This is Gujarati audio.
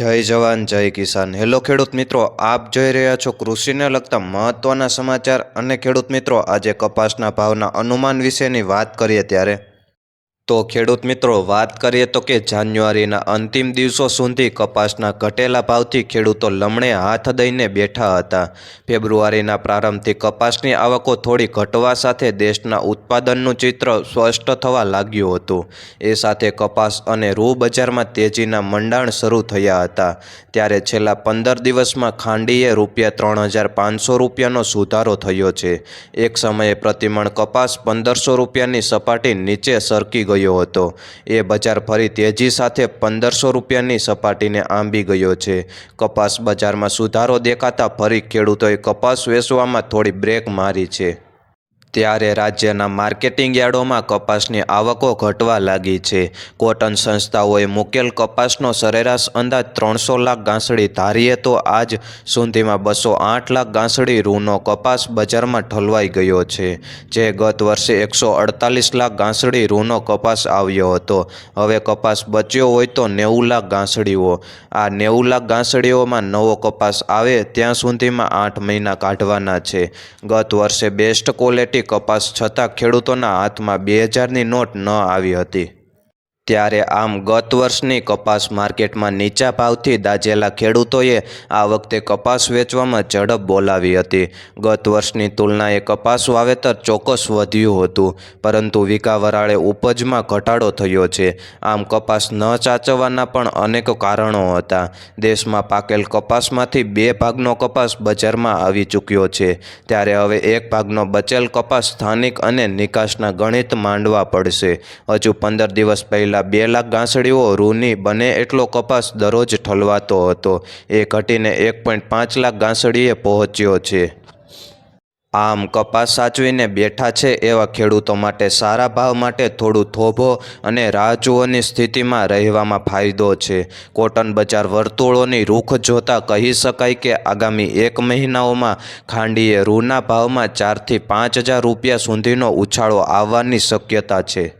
જય જવાન, જય કિસાન. હેલો ખેડૂત મિત્રો, આપ જોઈ રહ્યા છો કૃષિને લગતા મહત્ત્વના સમાચાર અને ખેડૂત મિત્રો, આજે કપાસના ભાવના અનુમાન વિશેની વાત કરીએ ત્યારે તો ખેડૂત મિત્રો, વાત કરીએ તો કે જાન્યુઆરીના અંતિમ દિવસો સુધી કપાસના ઘટેલા ભાવથી ખેડૂતો લમણે હાથ દઈને બેઠા હતા. ફેબ્રુઆરીના પ્રારંભથી કપાસની આવકો થોડી ઘટવા સાથે દેશના ઉત્પાદનનું ચિત્ર સ્પષ્ટ થવા લાગ્યું હતું. એ સાથે કપાસ અને રૂ બજારમાં તેજીના મંડાણ શરૂ થયા હતા. ત્યારે છેલ્લા પંદર દિવસમાં ખાંડીએ રૂપિયા ત્રણ હજાર પાંચસો રૂપિયાનો સુધારો થયો છે. એક સમયે પ્રતિમણ કપાસ પંદરસો રૂપિયાની સપાટી નીચે સરકી ગયો હતો. એ બજાર ફરી તેજી સાથે પંદરસો રૂપિયાની સપાટીને આંબી ગયો છે. કપાસ બજારમાં સુધારો દેખાતા ફરી ખેડૂતોએ કપાસ વેચવામાં થોડી બ્રેક મારી છે. ત્યારે રાજ્યના માર્કેટિંગ યાર્ડોમાં કપાસની આવકો ઘટવા લાગી છે. કોટન સંસ્થાઓએ મૂકેલ કપાસનો સરેરાશ અંદાજ ત્રણસો લાખ ગાંસડી ધારીએ તો આજ સુધીમાં બસો આઠ લાખ ગાંસડી રૂનો કપાસ બજારમાં ઠલવાઈ ગયો છે, જે ગત વર્ષે એકસો અડતાલીસ લાખ ગાંસડી રૂનો કપાસ આવ્યો હતો. હવે કપાસ બચ્યો હોય તો નેવું લાખ ગાંસડીઓ. આ નેવું લાખ ગાંસડીઓમાં નવો કપાસ આવે ત્યાં સુધીમાં આઠ મહિના કાઢવાના છે. ગત વર્ષે બેસ્ટ ક્વોલિટી કપાસ છતાં ખેડૂતોના હાથમાં બે હજારની નોટ ન આવી હતી. ત્યારે આમ ગત વર્ષની કપાસ માર્કેટમાં નીચા ભાવથી દાઝેલા ખેડૂતોએ આ વખતે કપાસ વેચવામાં ઝડપ બોલાવી હતી. ગત વર્ષની તુલનાએ કપાસ વાવેતર ચોક્કસ વધ્યું હતું, પરંતુ વિકા વરાળે ઉપજમાં ઘટાડો થયો છે. આમ કપાસ ન સાચવવાના પણ અનેક કારણો હતા. દેશમાં પાકેલ કપાસમાંથી બે ભાગનો કપાસ બજારમાં આવી ચૂક્યો છે. ત્યારે હવે એક ભાગનો બચેલ કપાસ સ્થાનિક અને નિકાસના ગણિત માંડવા પડશે. હજુ પંદર દિવસ પહેલાં બે લાખ ગાંસડીઓ રૂની બને એટલો કપાસ દરરોજ ઠલવાતો હતો. એ ઘટીને એક પોઈન્ટ પાંચ લાખ ગાંસડીએ પહોંચ્યો છે. આમ કપાસ સાચવીને બેઠા છે એવા ખેડૂતો માટે સારા ભાવ માટે થોડું થોભો અને રાહ જુઓની સ્થિતિમાં રહેવામાં ફાયદો છે. કોટન બજાર વર્તુળોની રૂખ જોતા કહી શકાય કે આગામી એક મહિનાઓમાં ખાંડીએ રૂના ભાવમાં ચારથી પાંચ હજાર રૂપિયા સુધીનો ઉછાળો આવવાની શક્યતા છે.